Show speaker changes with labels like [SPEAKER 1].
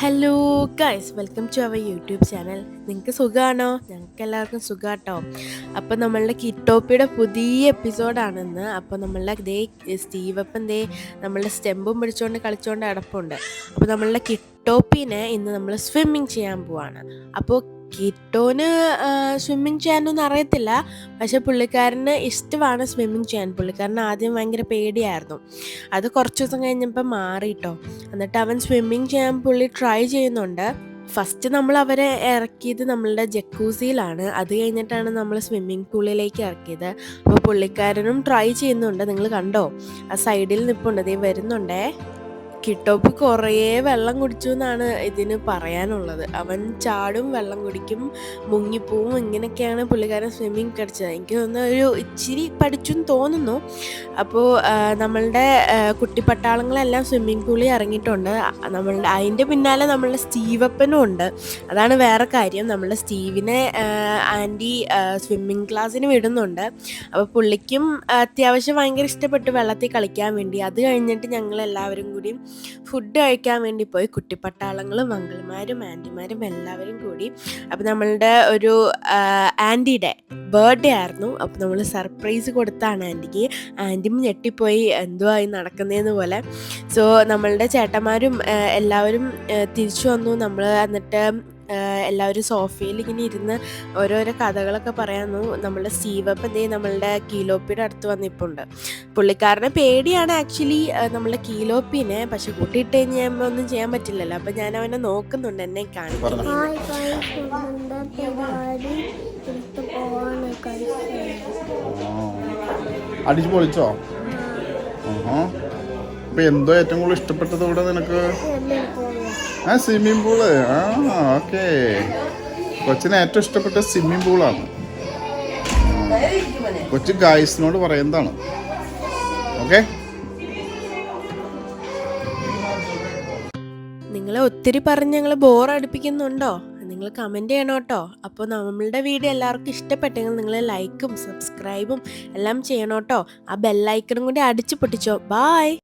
[SPEAKER 1] Hello guys welcome to our YouTube channel നിങ്ങൾക്ക് സുഖമാണോ ഞങ്ങൾക്ക് എല്ലാവർക്കും സുഖാട്ടോ. അപ്പോൾ നമ്മളുടെ കിറ്റോപ്പിയുടെ പുതിയ എപ്പിസോഡാണെന്ന് അപ്പോൾ നമ്മളുടെ ദേ സ്റ്റീവപ്പൻ ദേ നമ്മളുടെ സ്റ്റെമ്പും പിടിച്ചുകൊണ്ട് കളിച്ചുകൊണ്ട് അടപ്പുണ്ട് അപ്പോൾ നമ്മളുടെ കിട്ടോപ്പിനെ ഇന്ന് നമ്മൾ സ്വിമ്മിങ് ചെയ്യാൻ പോവാണ്. അപ്പോൾ കിട്ടോന് സ്വിമ്മിങ് ചെയ്യാനൊന്നും അറിയത്തില്ല. പക്ഷെ പുള്ളിക്കാരന് ഇഷ്ടമാണ് സ്വിമ്മിങ് ചെയ്യാൻ. പുള്ളിക്കാരന് ആദ്യം ഭയങ്കര പേടിയായിരുന്നു. അത് കുറച്ച് ദിവസം കഴിഞ്ഞപ്പോൾ മാറിയിട്ടോ എന്നിട്ട് അവൻ സ്വിമ്മിങ് ചെയ്യാൻ പുള്ളി ട്രൈ ചെയ്യുന്നുണ്ട്. ഫസ്റ്റ് നമ്മൾ അവരെ ഇറക്കിയത് നമ്മളുടെ ജക്കൂസിയിലാണ്. അത് കഴിഞ്ഞിട്ടാണ് നമ്മൾ സ്വിമ്മിംഗ് പൂളിലേക്ക് ഇറക്കിയത്. അപ്പോൾ പുള്ളിക്കാരനും ട്രൈ ചെയ്യുന്നുണ്ട്. നിങ്ങൾ കണ്ടോ? ആ സൈഡിൽ നിൽപ്പുണ്ട് ദേ വരുന്നുണ്ടേ. കിട്ടോപ്പ് കുറേ വെള്ളം കുടിച്ചു എന്നാണ് ഇതിന് പറയാനുള്ളത്. അവൻ ചാടും വെള്ളം കുടിക്കും മുങ്ങിപ്പോവും ഇങ്ങനെയൊക്കെയാണ് പുള്ളിക്കാരൻ സ്വിമ്മിങ് കടിച്ചത്. എനിക്ക് തോന്നുന്നു ഒരു ഇച്ചിരി പഠിച്ചു തോന്നുന്നു. അപ്പോൾ നമ്മളുടെ കുട്ടി കുട്ടിപ്പട്ടാളങ്ങളെല്ലാം സ്വിമ്മിംഗ് പൂളിൽ ഇറങ്ങിയിട്ടുണ്ട്. നമ്മളുടെ അതിന്റെ പിന്നാലെ നമ്മളുടെ സ്റ്റീവപ്പനും ഉണ്ട്. അതാണ് വേറെ കാര്യം. നമ്മളുടെ സ്റ്റീവിനെ ആന്റി സ്വിമ്മിങ് ക്ലാസ്സിന് വിടുന്നുണ്ട്. അപ്പോൾ പുള്ളിക്കും അത്യാവശ്യം ഭയങ്കര ഇഷ്ടപ്പെട്ടു വെള്ളത്തിൽ കളിക്കാൻ വേണ്ടി. അത് കഴിഞ്ഞിട്ട് ഞങ്ങൾ എല്ലാവരും കൂടി ഫുഡ് കഴിക്കാൻ വേണ്ടി പോയി കുട്ടിപ്പട്ടാളങ്ങളും അങ്കിൾമാരും ആന്റിമാരും എല്ലാവരും കൂടി. അപ്പോൾ നമ്മളുടെ ഒരു ആന്റിയുടെ ബർത്ത്ഡേ ആയിരുന്നു. അപ്പോൾ നമ്മൾ സർപ്രൈസ് കൊടുത്താണ് ആന്റിക്ക് ആന്റിയും ഞെട്ടിപ്പോയി എന്തുവായി നടക്കുന്നതെന്ന് പോലെ. സോ നമ്മളുടെ ചേട്ടന്മാരും എല്ലാവരും തിരിച്ചു വന്നു. നമ്മൾ എന്നിട്ട് എല്ലാവരും സോഫയിൽ ഇങ്ങനെ ഇരുന്ന് ഓരോരോ കഥകളൊക്കെ പറയാന്നു. നമ്മളുടെ സീവപ്പ് എന്തേ നമ്മളുടെ കീലോപ്പിയുടെ അടുത്ത് വന്നിപ്പുണ്ട്. പുള്ളിക്കാരനെ പേടിയാണ് ആക്ച്വലി നമ്മളുടെ കീലോപ്പിനെ പക്ഷെ കൂട്ടിയിട്ട് കഴിഞ്ഞാൽ ഒന്നും ചെയ്യാൻ പറ്റില്ലല്ലോ. അപ്പം ഞാൻ അവനെ നോക്കുന്നുണ്ട് എന്നെ
[SPEAKER 2] കാണിക്കുന്നു
[SPEAKER 3] അടിച്ചു പൊളിച്ചോ? അപ്പൊ എന്തോ ഏറ്റവും കൂടുതൽ ഇഷ്ടപ്പെട്ടത് ഇവിടെ നിനക്ക്? ആ സ്വിമ്മിംഗ് പൂൾ ആ ഓക്കെ കൊച്ചിന് ഏറ്റവും ഇഷ്ടപ്പെട്ട സ്വിമ്മിംഗ് പൂളാണ് കൊച്ചു ഗായ്സിനോട് പറയുന്നതാണ്. ഓക്കെ
[SPEAKER 1] നിങ്ങളെ ഒത്തിരി പറഞ്ഞ് ഞങ്ങൾ ബോർ അടുപ്പിക്കുന്നുണ്ടോ? നിങ്ങൾ കമന്റ് ചെയ്യണം കേട്ടോ. അപ്പോൾ നമ്മളുടെ വീഡിയോ എല്ലാവർക്കും ഇഷ്ടപ്പെട്ടെങ്കിൽ നിങ്ങൾ ലൈക്കും സബ്സ്ക്രൈബും എല്ലാം ചെയ്യണം കേട്ടോ. ആ ബെല്ലൈക്കണും കൂടി അടിച്ചു പൊട്ടിച്ചോ. ബായ്